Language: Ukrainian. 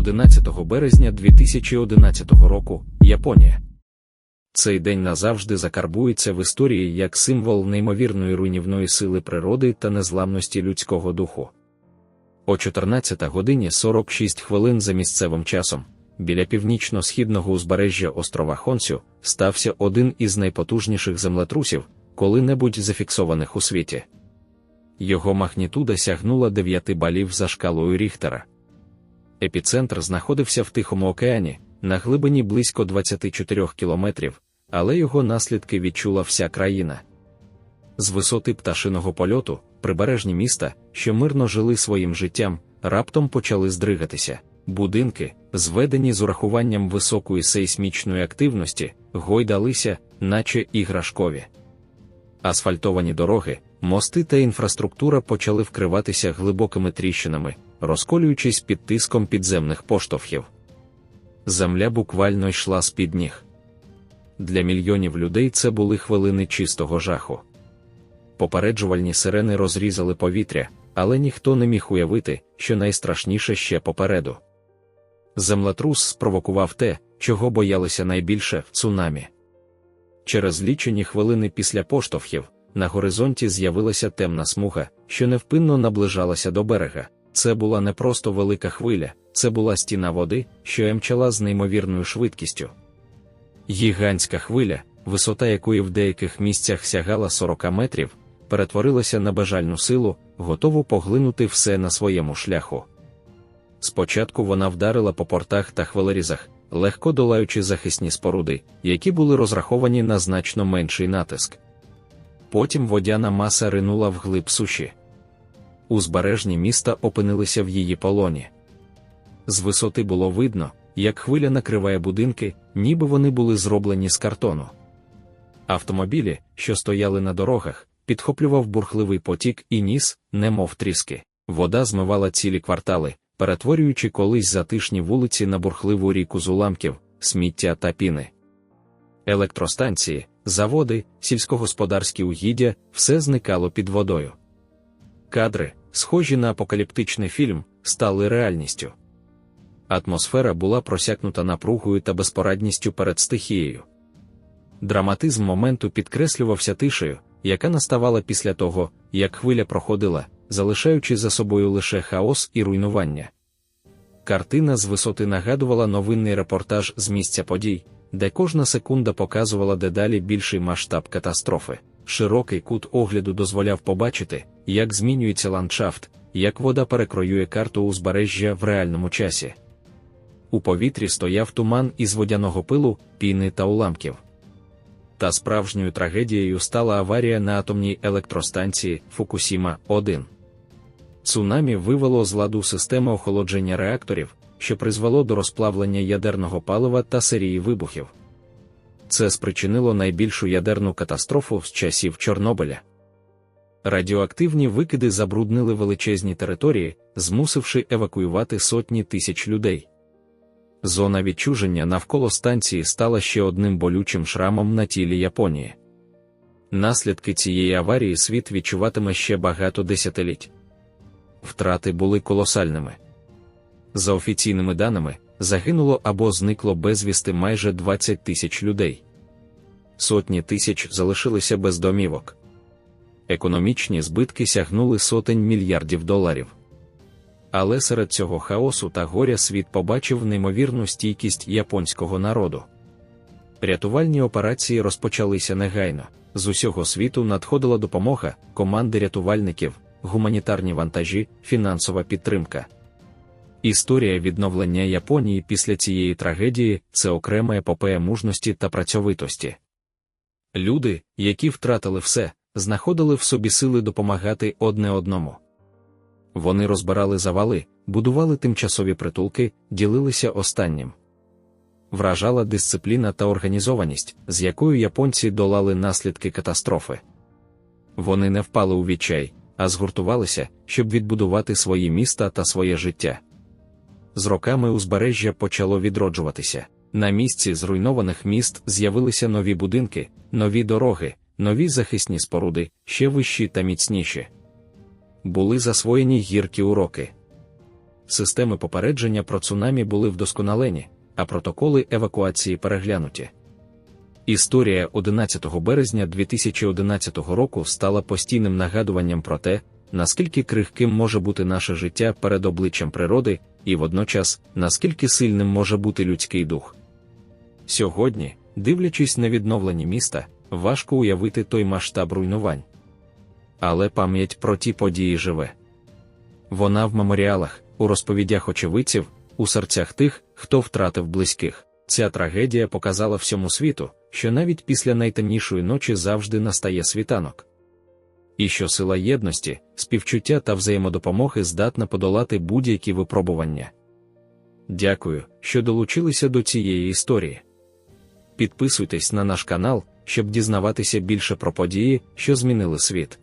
11 березня 2011 року, Японія. Цей день назавжди закарбується в історії як символ неймовірної руйнівної сили природи та незламності людського духу. О 14 годині 46 хвилин за місцевим часом, біля північно-східного узбережжя острова Хонсю, стався один із найпотужніших землетрусів, коли-небудь зафіксованих у світі. Його магнітуда сягнула 9 балів за шкалою Ріхтера. Епіцентр знаходився в Тихому океані, на глибині близько 24 кілометрів, але його наслідки відчула вся країна. З висоти пташиного польоту, прибережні міста, що мирно жили своїм життям, раптом почали здригатися. Будинки, зведені з урахуванням високої сейсмічної активності, гойдалися, наче іграшкові. Асфальтовані дороги, мости та інфраструктура почали вкриватися глибокими тріщинами, розколюючись під тиском підземних поштовхів. Земля буквально йшла з під ніг. Для мільйонів людей це були хвилини чистого жаху. Попереджувальні сирени розрізали повітря, але ніхто не міг уявити, що найстрашніше ще попереду. Землетрус спровокував те, чого боялися найбільше цунамі. Через лічені хвилини після поштовхів на горизонті з'явилася темна смуга, що невпинно наближалася до берега. Це була не просто велика хвиля, це була стіна води, що емчала з неймовірною швидкістю. Гігантська хвиля, висота якої в деяких місцях сягала 40 метрів, перетворилася на бажальну силу, готову поглинути все на своєму шляху. Спочатку вона вдарила по портах та хвилерізах, легко долаючи захисні споруди, які були розраховані на значно менший натиск. Потім водяна маса ринула вглиб суші. Узбережні міста опинилися в її полоні. З висоти було видно, як хвиля накриває будинки, ніби вони були зроблені з картону. Автомобілі, що стояли на дорогах, підхоплював бурхливий потік і ніс, немов тріски. Вода змивала цілі квартали, перетворюючи колись затишні вулиці на бурхливу ріку з уламків, сміття та піни. Електростанції, заводи, сільськогосподарські угіддя все зникало під водою. Кадри, схожі на апокаліптичний фільм, стали реальністю. Атмосфера була просякнута напругою та безпорадністю перед стихією. Драматизм моменту підкреслювався тишею, яка наставала після того, як хвиля проходила, залишаючи за собою лише хаос і руйнування. Картина з висоти нагадувала новинний репортаж з місця подій, де кожна секунда показувала дедалі більший масштаб катастрофи. Широкий кут огляду дозволяв побачити, як змінюється ландшафт, як вода перекроює карту узбережжя в реальному часі. У повітрі стояв туман із водяного пилу, піни та уламків. Та справжньою трагедією стала аварія на атомній електростанції Фукусіма 1 Цунамі вивело з ладу систему охолодження реакторів, що призвело до розплавлення ядерного палива та серії вибухів. Це спричинило найбільшу ядерну катастрофу з часів Чорнобиля. Радіоактивні викиди забруднили величезні території, змусивши евакуювати сотні тисяч людей. Зона відчуження навколо станції стала ще одним болючим шрамом на тілі Японії. Наслідки цієї аварії світ відчуватиме ще багато десятиліть. Втрати були колосальними. За офіційними даними, загинуло або зникло безвісти майже 20 тисяч людей. Сотні тисяч залишилися без домівок. Економічні збитки сягнули сотень мільярдів доларів. Але серед цього хаосу та горя світ побачив неймовірну стійкість японського народу. Рятувальні операції розпочалися негайно. З усього світу надходила допомога, команди рятувальників, гуманітарні вантажі, фінансова підтримка. Історія відновлення Японії після цієї трагедії це окрема епопея мужності та працьовитості. Люди, які втратили все, знаходили в собі сили допомагати одне одному. Вони розбирали завали, будували тимчасові притулки, ділилися останнім. Вражала дисципліна та організованість, з якою японці долали наслідки катастрофи. Вони не впали у відчай, а згуртувалися, щоб відбудувати свої міста та своє життя. З роками узбережжя почало відроджуватися. На місці зруйнованих міст з'явилися нові будинки, нові дороги, нові захисні споруди, ще вищі та міцніші. Були засвоєні гіркі уроки. системи попередження про цунамі були вдосконалені, а протоколи евакуації переглянуті. Історія 11 березня 2011 року стала постійним нагадуванням про те, наскільки крихким може бути наше життя перед обличчям природи, і водночас, наскільки сильним може бути людський дух. Сьогодні, дивлячись на відновлені міста, важко уявити той масштаб руйнувань. Але пам'ять про ті події живе. Вона в меморіалах, у розповідях очевидців, у серцях тих, хто втратив близьких. Ця трагедія показала всьому світу, що навіть після найтемнішої ночі завжди настає світанок. І що сила єдності, співчуття та взаємодопомоги здатна подолати будь-які випробування. Дякую, що долучилися до цієї історії. Підписуйтесь на наш канал, щоб дізнаватися більше про події, що змінили світ.